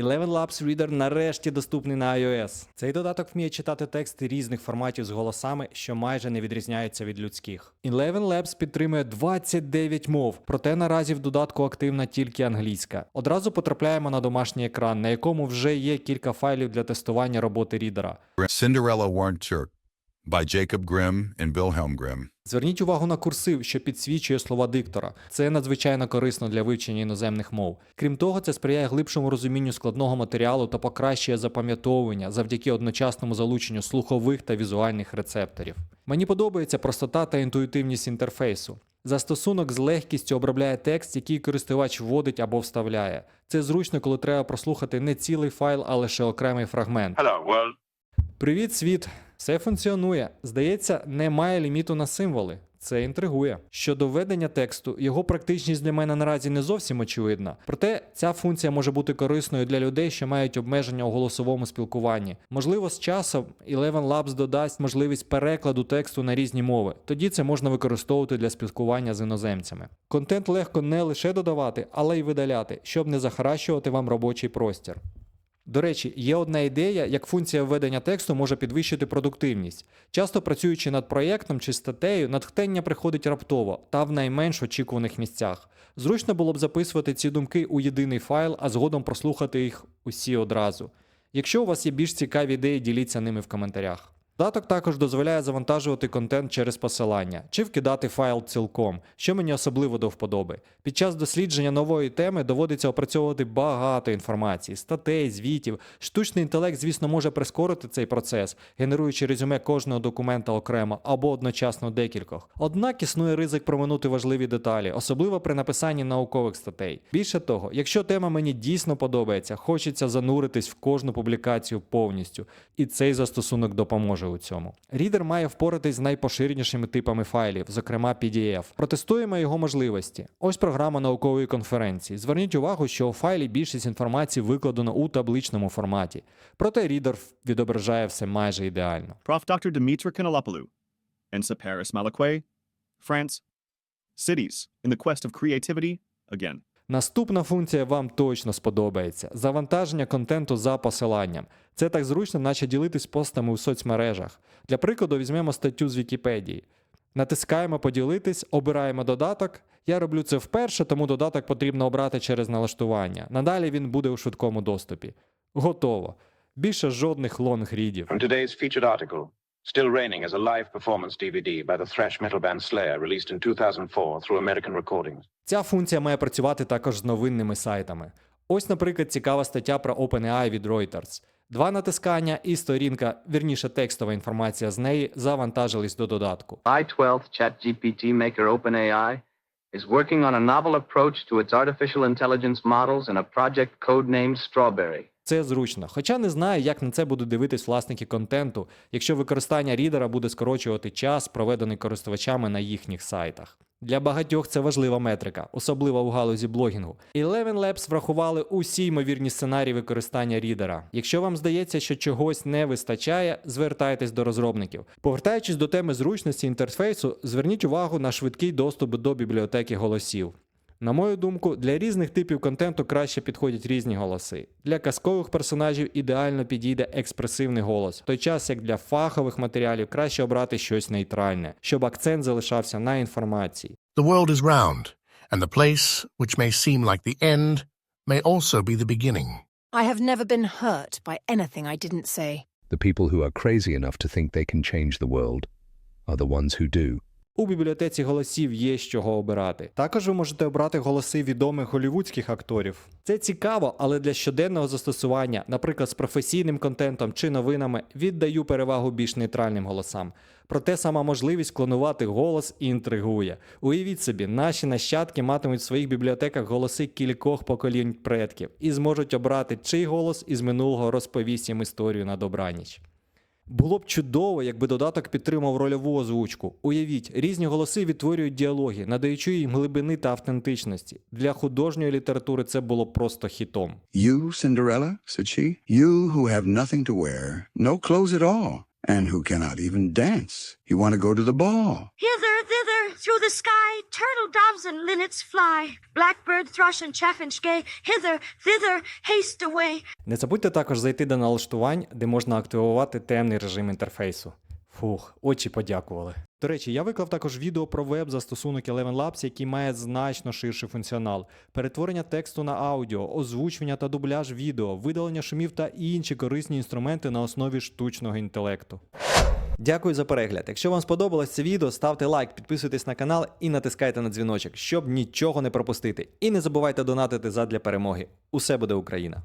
Eleven Labs Reader нарешті доступний на iOS. Цей додаток вміє читати тексти різних форматів з голосами, що майже не відрізняються від людських. Eleven Labs підтримує 29 мов, проте наразі в додатку активна тільки англійська. Одразу потрапляємо на домашній екран, на якому вже є кілька файлів для тестування роботи рідера. Cinderella Warned Turk by Jacob Grimm and Wilhelm Grimm. Зверніть увагу на курсив, що підсвічує слова диктора. Це надзвичайно корисно для вивчення іноземних мов. Крім того, це сприяє глибшому розумінню складного матеріалу та покращує запам'ятовування завдяки одночасному залученню слухових та візуальних рецепторів. Мені подобається простота та інтуїтивність інтерфейсу. Застосунок з легкістю обробляє текст, який користувач вводить або вставляє. Це зручно, коли треба прослухати не цілий файл, а лише окремий фрагмент. Hello, world. Привіт, світ! Все функціонує. Здається, немає ліміту на символи. Це інтригує. Щодо введення тексту, його практичність для мене наразі не зовсім очевидна. Проте ця функція може бути корисною для людей, що мають обмеження у голосовому спілкуванні. Можливо, з часом Eleven Labs додасть можливість перекладу тексту на різні мови. Тоді це можна використовувати для спілкування з іноземцями. Контент легко не лише додавати, але й видаляти, щоб не захаращувати вам робочий простір. До речі, є одна ідея, як функція введення тексту може підвищити продуктивність. Часто працюючи над проєктом чи статтею, натхнення приходить раптово та в найменш очікуваних місцях. Зручно було б записувати ці думки у єдиний файл, а згодом прослухати їх усі одразу. Якщо у вас є більш цікаві ідеї, діліться ними в коментарях. Додаток також дозволяє завантажувати контент через посилання чи вкидати файл цілком, що мені особливо до вподоби. Під час дослідження нової теми доводиться опрацьовувати багато інформації, статей, звітів. Штучний інтелект, звісно, може прискорити цей процес, генеруючи резюме кожного документа окремо або одночасно декількох. Однак існує ризик проминути важливі деталі, особливо при написанні наукових статей. Більше того, якщо тема мені дійсно подобається, хочеться зануритись в кожну публікацію повністю, і цей застосунок допоможе у цьому. Рідер має впоратись з найпоширенішими типами файлів, зокрема PDF. Протестуємо його можливості. Ось програма наукової конференції. Зверніть увагу, що у файлі більшість інформації викладено у табличному форматі. Проте рідер відображає все майже ідеально. Prof. Dr. Dimitra Kanalopoulos, Ensa Paris Malaquais, France. Cities in the quest of creativity again. Наступна функція вам точно сподобається: завантаження контенту за посиланням. Це так зручно, наче ділитись постами у соцмережах. Для прикладу, візьмемо статтю з Вікіпедії. Натискаємо поділитись, обираємо додаток. Я роблю це вперше, тому додаток потрібно обрати через налаштування. Надалі він буде у швидкому доступі. Готово. Більше жодних лонгрідів. Today's Still Raining is a live performance DVD by the thrash metal band Slayer, released in 2004 through American Recordings. Ця функція має працювати також з новинними сайтами. Ось, наприклад, цікава стаття про OpenAI від Reuters. Два натискання і сторінка, вірніше текстова інформація з неї, завантажились до додатку. I-12 ChatGPT maker OpenAI is working on a novel approach to its artificial intelligence models in a project codenamed Strawberry. Це зручно. Хоча не знаю, як на це будуть дивитись власники контенту, якщо використання рідера буде скорочувати час, проведений користувачами на їхніх сайтах. Для багатьох це важлива метрика, особливо у галузі блогінгу. Eleven Labs врахували усі ймовірні сценарії використання рідера. Якщо вам здається, що чогось не вистачає, звертайтесь до розробників. Повертаючись до теми зручності інтерфейсу, зверніть увагу на швидкий доступ до бібліотеки голосів. На мою думку, для різних типів контенту краще підходять різні голоси. Для казкових персонажів ідеально підійде експресивний голос, в той час як для фахових матеріалів краще обрати щось нейтральне, щоб акцент залишався на інформації. The world is round, and the place, which may seem like the end, may also be the beginning. I have never been hurt by anything I didn't say. The people who are crazy enough to think they can change the world are the ones who do. У бібліотеці голосів є з чого обирати. Також ви можете обрати голоси відомих голівудських акторів. Це цікаво, але для щоденного застосування, наприклад, з професійним контентом чи новинами, віддаю перевагу більш нейтральним голосам. Проте сама можливість клонувати голос інтригує. Уявіть собі, наші нащадки матимуть в своїх бібліотеках голоси кількох поколінь предків і зможуть обрати, чий голос із минулого розповість їм історію на добраніч. Було б чудово, якби додаток підтримав рольову озвучку. Уявіть, різні голоси відтворюють діалоги, надаючи їм глибини та автентичності. Для художньої літератури це було просто хітом. You, Cinderella, said she, you who have nothing to wear, no clothes at all, and who cannot even dance. You want to go to the ball. Here's through the sky, turtle doves and linnets fly. Blackbird, thrush, and chaffinch gay, hither, thither, haste away. Не забудьте також зайти до налаштувань, де можна активувати темний режим інтерфейсу. Фух, очі подякували. До речі, я виклав також відео про веб-застосунок Eleven Labs, який має значно ширший функціонал: перетворення тексту на аудіо, озвучування та дубляж відео, видалення шумів та інші корисні інструменти на основі штучного інтелекту. Дякую за перегляд. Якщо вам сподобалось це відео, ставте лайк, підписуйтесь на канал і натискайте на дзвіночок, щоб нічого не пропустити. І не забувайте донатити задля перемоги. Усе буде Україна!